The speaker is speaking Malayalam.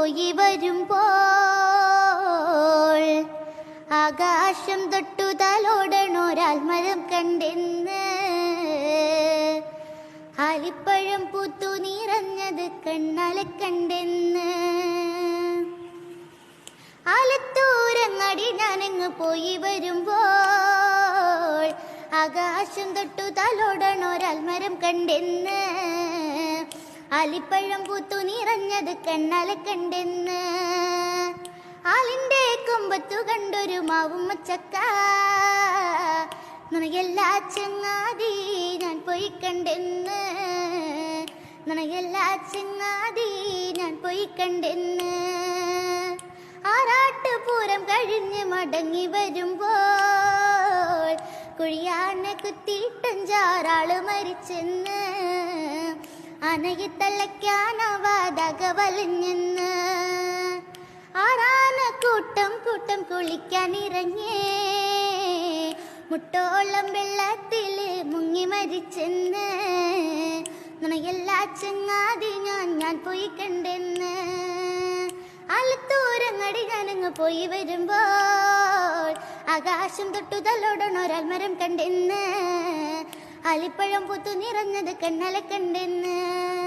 പോയി വരുമ്പോൾ ആകാശം തൊട്ടു തലോടണോരാൽമരം കണ്ടെന്ന് ആലിപ്പഴം പൂത്തു നിറഞ്ഞത് കണ്ണാലെ കണ്ടെന്ന്. ആലത്തൂരങ്ങടി ഞാനങ്ങ് പോയി വരുമ്പോൾ ആകാശം തൊട്ടു തലോടണോരാൽമരം കണ്ടെന്ന് അലിപ്പഴം പൂത്തു നിറഞ്ഞത് കണ്ണാലെ കണ്ടെന്ന്. ആലിന്റെ കൊമ്പത്തു കണ്ടൊരു മാവും മച്ചക്ക. നനകെല്ലാ ചങ്ങാതി ഞാൻ പോയി കണ്ടെന്ന്. നനകെല്ലാ ചങ്ങാതി ഞാൻ പോയി കണ്ടെന്ന്. ആറാട്ട് പൂരം കഴിഞ്ഞ് മടങ്ങി വരുമ്പോൾ കുഴിയാണെ കുത്തിയിട്ടഞ്ചാറാൾ മരിച്ചെന്ന്. അനകി തലയ്ക്കാനവാതകവലിഞ്ഞെന്ന് ആറാന കൂട്ടം കൂട്ടം കുളിക്കാൻ ഇറങ്ങേ മുട്ടോളം വെള്ളത്തിൽ മുങ്ങി മരിച്ചെന്ന്. നുണയെല്ലാ ചങ്ങാതി ഞാൻ ഞാൻ പോയി കണ്ടെന്ന്. ആലത്തൂരങ്ങടി ഞാനങ്ങ് പോയി വരുമ്പോൾ ആകാശം തൊട്ടു മരം കണ്ടെന്ന്. അലിപ്പഴം പുത്തു നിറഞ്ഞത് കണ്ണല കണ്ടെന്ന്.